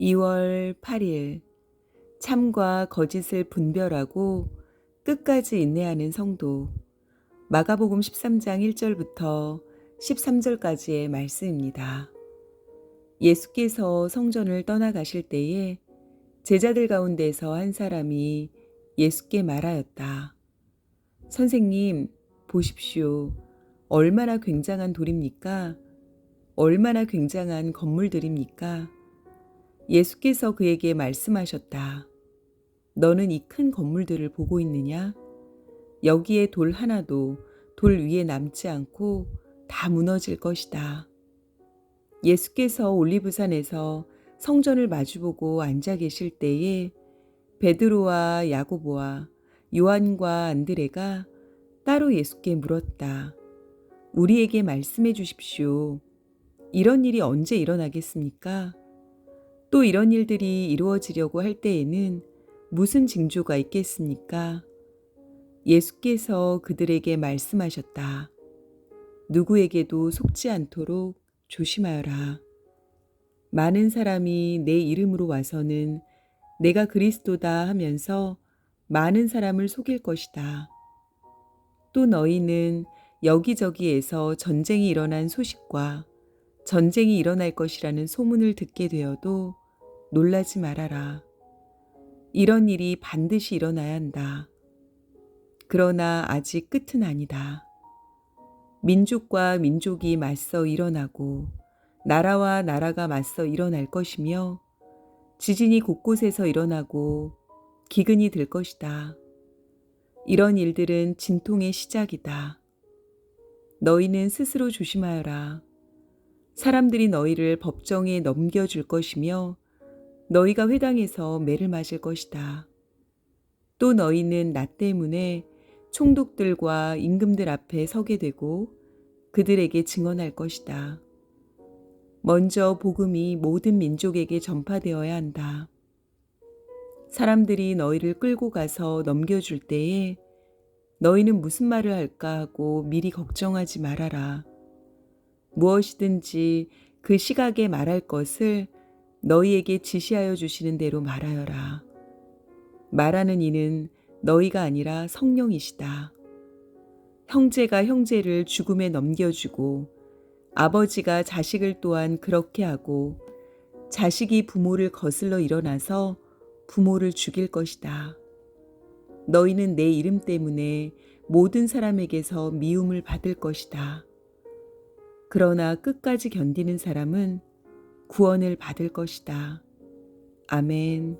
2월 8일 참과 거짓을 분별하고 끝까지 인내하는 성도 마가복음 13장 1절부터 13절까지의 말씀입니다. 예수께서 성전을 떠나가실 때에 제자들 가운데서 한 사람이 예수께 말하였다. 선생님, 보십시오. 얼마나 굉장한 돌입니까? 얼마나 굉장한 건물들입니까? 예수께서 그에게 말씀하셨다. 너는 이 큰 건물들을 보고 있느냐? 여기에 돌 하나도 돌 위에 남지 않고 다 무너질 것이다. 예수께서 올리브산에서 성전을 마주보고 앉아 계실 때에 베드로와 야고보와 요한과 안드레가 따로 예수께 물었다. 우리에게 말씀해 주십시오. 이런 일이 언제 일어나겠습니까? 또 이런 일들이 이루어지려고 할 때에는 무슨 징조가 있겠습니까? 예수께서 그들에게 말씀하셨다. 누구에게도 속지 않도록 조심하여라. 많은 사람이 내 이름으로 와서는 내가 그리스도다 하면서 많은 사람을 속일 것이다. 또 너희는 여기저기에서 전쟁이 일어난 소식과 전쟁이 일어날 것이라는 소문을 듣게 되어도 놀라지 말아라. 이런 일이 반드시 일어나야 한다. 그러나 아직 끝은 아니다. 민족과 민족이 맞서 일어나고 나라와 나라가 맞서 일어날 것이며 지진이 곳곳에서 일어나고 기근이 들 것이다. 이런 일들은 진통의 시작이다. 너희는 스스로 조심하여라. 사람들이 너희를 법정에 넘겨줄 것이며 너희가 회당에서 매를 맞을 것이다. 또 너희는 나 때문에 총독들과 임금들 앞에 서게 되고 그들에게 증언할 것이다. 먼저 복음이 모든 민족에게 전파되어야 한다. 사람들이 너희를 끌고 가서 넘겨줄 때에 너희는 무슨 말을 할까 하고 미리 걱정하지 말아라. 무엇이든지 그 시각에 말할 것을 너희에게 지시하여 주시는 대로 말하여라. 말하는 이는 너희가 아니라 성령이시다. 형제가 형제를 죽음에 넘겨주고 아버지가 자식을 또한 그렇게 하고 자식이 부모를 거슬러 일어나서 부모를 죽일 것이다. 너희는 내 이름 때문에 모든 사람에게서 미움을 받을 것이다. 그러나 끝까지 견디는 사람은 구원을 받을 것이다. 아멘.